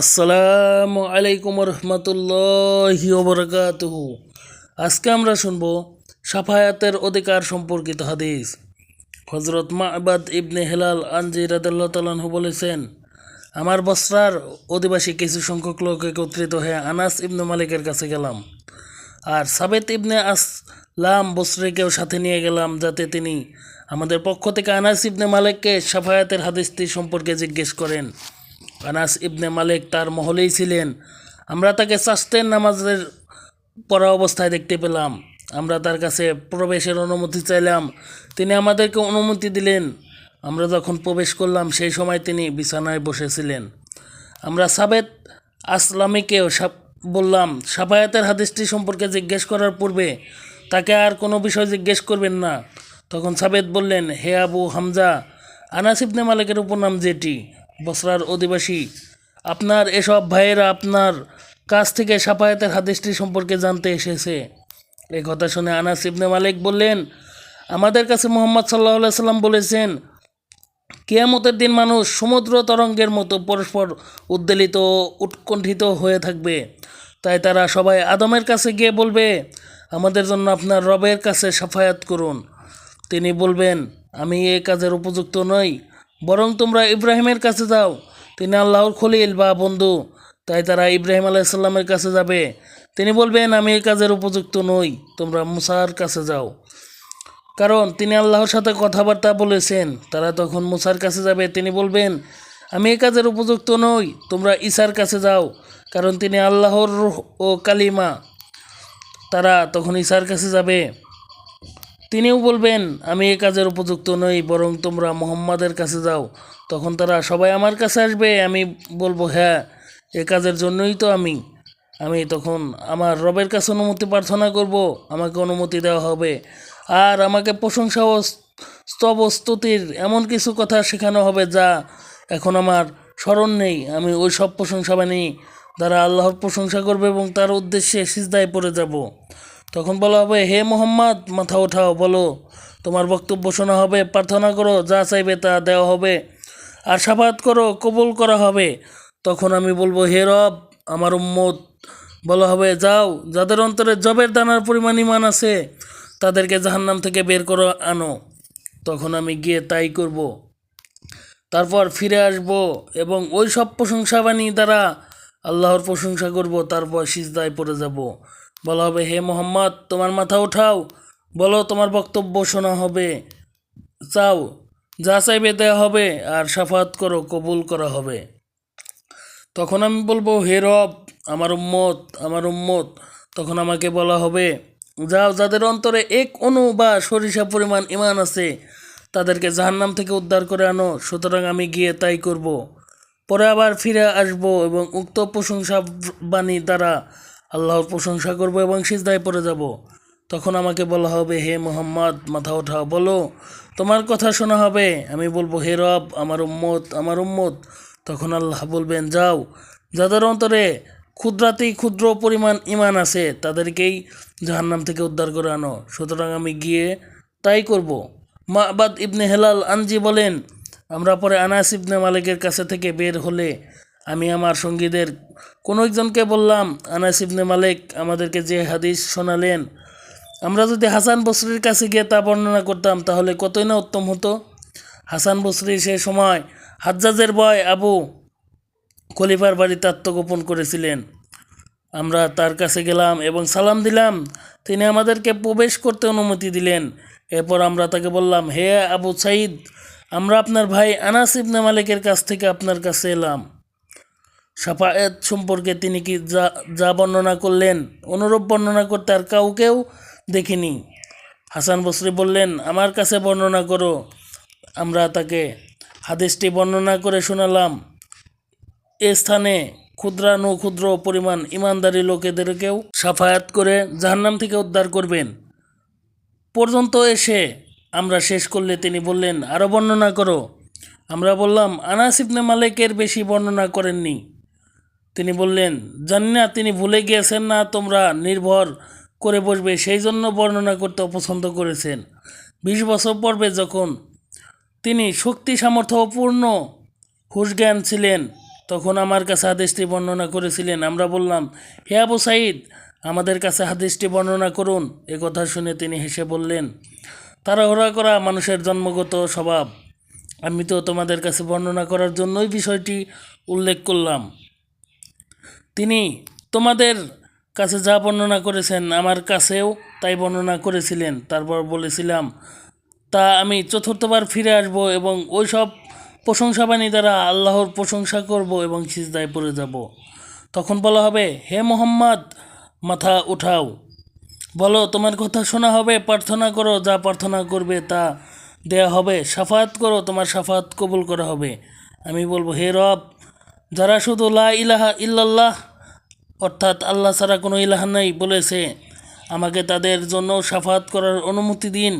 আসসালামু আলাইকুম রহমতুল্লাহি ওবরাকাতুহু আজকে আমরা শুনব সাফায়াতের অধিকার সম্পর্কিত হাদিস। হজরত মাহবাদ ইবনে হেলাল আনজি রাদাল্লাহ তালাহু বলেছেন, আমার বসরার অধিবাসী কিছু সংখ্যক লোক একত্রিত হয়ে আনাস ইবনে মালিকের কাছে গেলাম। আর সাবেত ইবনে আসলাম বসরিকেও সাথে নিয়ে গেলাম যাতে তিনি আমাদের পক্ষ থেকে আনাস ইবনে মালিককে সাফায়াতের হাদিসটি সম্পর্কে জিজ্ঞেস করেন। আনাস ইবনে মালিক তার মহলেই ছিলেন। আমরা তাকে চাস্তের নামাজের পড়া অবস্থায় দেখতে পেলাম। আমরা তার কাছে প্রবেশের অনুমতি চাইলাম। তিনি আমাদেরকে অনুমতি দিলেন। আমরা যখন প্রবেশ করলাম, সেই সময় তিনি বিছানায় বসেছিলেন। আমরা সাবেত আসলামীকেও বললাম, সাফায়াতের হাদিসটি সম্পর্কে জিজ্ঞেস করার পূর্বে তাকে আর কোনো বিষয় জিজ্ঞেস করবেন না। তখন সাবেত বললেন, হে আবু হামজা, আনাস ইবনে মালিকের উপনাম যেটি? বসরার অধিবাসী। আপনার এসব ভাইয়েরা আপনার কাছ থেকে সাফায়াতের হাদিসটি সম্পর্কে জানতে এসেছে। এই কথা শুনে আনাস ইবনে মালিক বললেন, আমাদের কাছে মোহাম্মদ সাল্লাহ সাল্লাম বলেছেন, কেয়ামতের দিন মানুষ সমুদ্র তরঙ্গের মতো পরস্পর উদ্বেলিত, উৎকণ্ঠিত হয়ে থাকবে। তাই তারা সবাই আদমের কাছে গিয়ে বলবে, আমাদের জন্য আপনার রবের কাছে সাফায়াত করুন। তিনি বলবেন, আমি এ কাজের উপযুক্ত নই বরং তোমরা ইব্রাহিমের কাছে যাও। তিনি আল্লাহর খলিল বা বন্ধু। তাই তারা ইব্রাহিম আলাইসাল্লামের কাছে যাবে। তিনি বলবেন, আমি এই কাজের উপযুক্ত নই। তোমরা মুসার কাছে যাও। কারণ তিনি আল্লাহর সাথে কথাবার্তা বলেছেন। তারা তখন মুসার কাছে যাবে। তিনি বলবেন, আমি এই কাজের উপযুক্ত নই। তোমরা ঈসার কাছে যাও। কারণ তিনি আল্লাহর ও কালিমা। তারা তখন ঈসার কাছে যাবে। তিনিও বলবেন, আমি এই কাজের উপযুক্ত নই, বরং তোমরা মোহাম্মদের কাছে যাও। তখন তারা সবাই আমার কাছে আসবে। আমি বলব হ্যাঁ এ কাজের জন্যই তো আমি। আমি তখন আমার রবের কাছে অনুমতি প্রার্থনা করব, আমাকে অনুমতি দেওয়া হবে। আর আমাকে প্রশংসা ও স্তব ও স্তুতির এমন কিছু কথা শেখানো হবে যা এখন আমার স্মরণ নেই। আমি ওই সব প্রশংসা বাণী দ্বারা আল্লাহর প্রশংসা করবে এবং তার উদ্দেশ্যে সিজদায় পড়ে যাব। তখন বলা হবে, হে মোহাম্মদ, মাথা ওঠাও বলো, তোমার বক্তব্য শোনা হবে, প্রার্থনা করো, যা চাইবে তা দেওয়া হবে, আর করো, কবুল করা হবে। তখন আমি বলব, হে রব, আমার উম্মত, বলা হবে, যাও, যাদের অন্তরে জবের দানার পরিমাণ ইমান আছে, তাদেরকে জাহান্নাম থেকে বের করো আনো। তখন আমি গিয়ে তাই করব। তারপর ফিরে আসব এবং ওই সব প্রশংসাবাণী দ্বারা আল্লাহর প্রশংসা করব, তারপর সিজদায় পড়ে যাব। বলা হবে, হে মোহাম্মদ, তোমার মাথা উঠাও। বলো, তোমার বক্তব্য শোনা হবে। চাও যা চাইবে দেওয়া হবে আর সাফাত করো, কবুল করা হবে। তখন আমি বলব, হে রব, আমার উম্মত আমার উম্মত। তখন আমাকে বলা হবে, যাও, যাদের অন্তরে এক অনু বা সরিষা পরিমাণ ইমান আছে, তাদেরকে জাহান্নাম থেকে উদ্ধার করে আনো, সুতরাং আমি গিয়ে তাই করব। পরে আবার ফিরে আসব এবং উক্ত প্রশংসা বাণী দ্বারা আল্লাহর প্রশংসা করব এবং সিজদায় পড়ে যাব। তখন আমাকে বলা হবে, হে মোহাম্মদ, মাথা ওঠাও, বলো, তোমার কথা শোনা হবে। আমি বলব, হে রব, আমার উম্মত আমার উম্মত। তখন আল্লাহ বলবেন, যাও, যাদের অন্তরে ক্ষুদ্রাতেই ক্ষুদ্র পরিমাণ ইমান আছে, তাদেরকেই জাহান্নাম থেকে উদ্ধার করে আনো। সুতরাং আমি গিয়ে তাই করব। মা মাহবাদ ইবনে হেলাল আনজি বলেন, আমরা পরে আনাস ইবনে মালিকের কাছে থেকে বের হলে আমি আমার সঙ্গীদের, কোনো একজনকে বললাম, আনাস ইবনে মালিক আমাদেরকে যে হাদিস শোনালেন, আমরা যদি হাসান বসরির কাছে গিয়ে তা বর্ণনা করতাম, তাহলে কতই না উত্তম হতো? হাসান বসরি সে সময় হাজ্জাজের বয় আবু খলিফার বাড়িতে আত্মগোপন করেছিলেন। আমরা তার কাছে গেলাম এবং সালাম দিলাম। তিনি আমাদেরকে প্রবেশ করতে অনুমতি দিলেন। এরপর আমরা তাকে বললাম, হে আবু সাইদ আমরা আপনার ভাই আনাস ইবনে মালিকের কাছ থেকে আপনার কাছে এলাম। সাফায়েত সম্পর্কে তিনি কি যা যা বর্ণনা করলেন? অনুরূপ বর্ণনা করতে আর কাউকেও দেখিনি। হাসান বসরি বললেন, আমার কাছে বর্ণনা করো। আমরা তাকে হাদিসটি বর্ণনা করে শোনালাম। এ স্থানে ক্ষুদ্রাণু ক্ষুদ্র পরিমাণ ইমানদারি লোকেদেরকেও সাফায়াত করে জাহান্নাম থেকে উদ্ধার করবেন। পর্যন্ত এসে আমরা শেষ করলে তিনি বললেন আরও বর্ণনা করো। আমরা বললাম, আনাস ইবনে মালিকের বেশি বর্ণনা করেননি। তিনি বললেন, জানি না, তিনি ভুলে গিয়েছেন না, তোমরা নির্ভর করে বসবে, সেই জন্য বর্ণনা করতে অপছন্দ করেছেন। বিশ বছর পর্বে যখন তিনি শক্তি, সামর্থ্য পূর্ণ হুশ জ্ঞান ছিলেন, তখন আমার কাছে হাদিসটি বর্ণনা করেছিলেন। আমরা বললাম, হে আবু সাইদ আমাদের কাছে হাদিসটি বর্ণনা করুন। এ কথা শুনে তিনি হেসে বললেন, তাড়াহুড়া করা মানুষের জন্মগত স্বভাব। আমি তো তোমাদের কাছে বর্ণনা করার জন্যই বিষয়টি উল্লেখ করলাম। তিনি তোমাদের কাছে যা বর্ণনা করেছেন আমার কাছেও তাই বর্ণনা করেছিলেন। তারপর বলেছিলাম, তা আমি চতুর্থবার ফিরে আসব এবং ওই সব প্রশংসাবাণী দ্বারা আল্লাহর প্রশংসা করব এবং সিজদায় পড়ে যাব। তখন বলা হবে, হে মোহাম্মদ, মাথা উঠাও। বলো, তোমার কথা শোনা হবে, প্রার্থনা করো, যা প্রার্থনা করবে তা দেয়া হবে। সাফাত করো, তোমার সাফাত কবুল করা হবে। আমি বলব, হে রব যারা শুধু লা ইলাহা ইল্লাল্লাহ, অর্থাৎ আল্লাহ ছাড়া কোনো ইলাহা নাই বলেছে, আমাকে তাদের জন্য সাফাত করার অনুমতি দিন।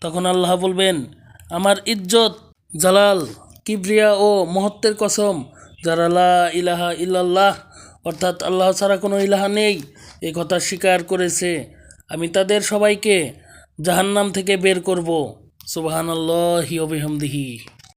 তখন আল্লাহ বলবেন, আমার ইজ্জত, জালাল, কিবরিয়া ও মহত্বের কসম, যারা লা ইলাহা ইল্লাল্লাহ, অর্থাৎ আল্লাহ ছাড়া কোনো ইলাহা নেই, এ কথা স্বীকার করেছে। আমি তাদের সবাইকে জাহান্নাম থেকে বের করব। সুবহানাল্লাহি ওয়া বিহামদিহি।